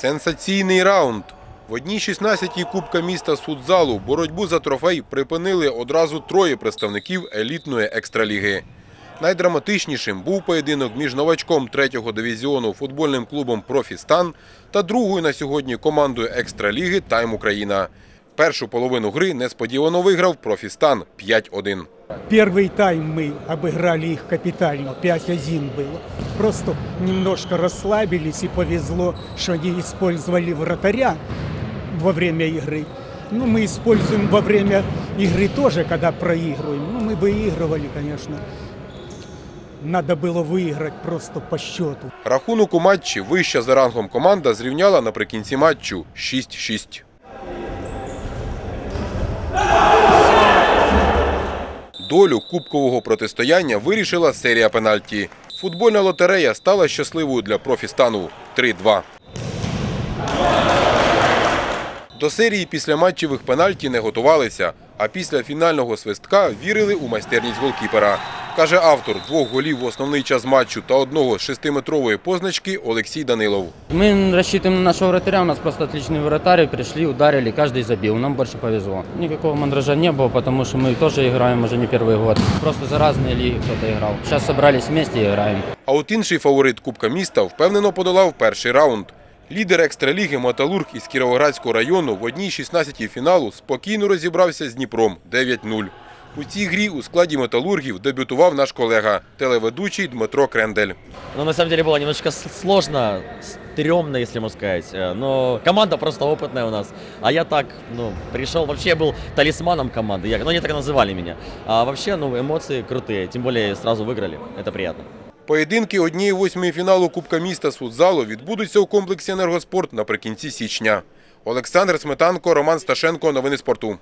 Сенсаційний раунд. В одній 16-й Кубка міста з футзалу боротьбу за трофей припинили одразу троє представників елітної екстраліги. Найдраматичнішим був поєдинок між новачком третього дивізіону футбольним клубом «Профістан» та другою на сьогодні командою екстраліги «Тайм Україна». Першу половину гри несподівано виграв «Профістан» 5-1. Первый тайм мы обыграли их капитально, 5-1 было. Просто немножко расслабились и повезло, что они использовали вратаря во время игры. Ну, мы используем во время игры тоже, когда проигрываем. Ну, мы выигрывали, конечно. Надо было выиграть просто по счету. Рахунок у матчі вища за рангом команда зрівняла наприкінці матчу 6-6. Долю кубкового протистояння вирішила серія пенальті. Футбольна лотерея стала щасливою для профістану 3-2. До серії після матчевих пенальті не готувалися, а після фінального свистка вірили у майстерність голкіпера. Каже автор двох голів в основний час матчу та одного з шестиметрової позначки Олексій Данилов. Мы рассчитываем на нашего вратаря, у нас просто отличный вратарь, пришли, ударили, каждый забил, нам больше повезло. Никакого мандража не было, потому что мы тоже играем уже не первый год. Просто за разные лиги кто-то играл. Сейчас собрались вместе и играем. А от інший фаворит Кубка міста впевнено подолав перший раунд. Лідер екстраліги Металург із Кіровоградського району в одній 16-й фіналу спокійно розібрався з Дніпром 9-0. У цій грі у складі металургів дебютував наш колега, телеведучий Дмитро Крендель. Ну, на самом деле было немножко с- сложно, стрёмно, если можно сказать. Э, Но команда просто опытная у нас. А я так, ну, пришел, вообще я был талисманом команды. Я, ну, они так называли меня. А вообще, ну, эмоции крутые. Тем более сразу выиграли. Это приятно. Поєдинки однієї восьмої фіналу Кубка міста з футзалу відбудуться у комплексі «Енергоспорт» наприкінці січня. Олександр Сметанко, Роман Сташенко. Новини спорту.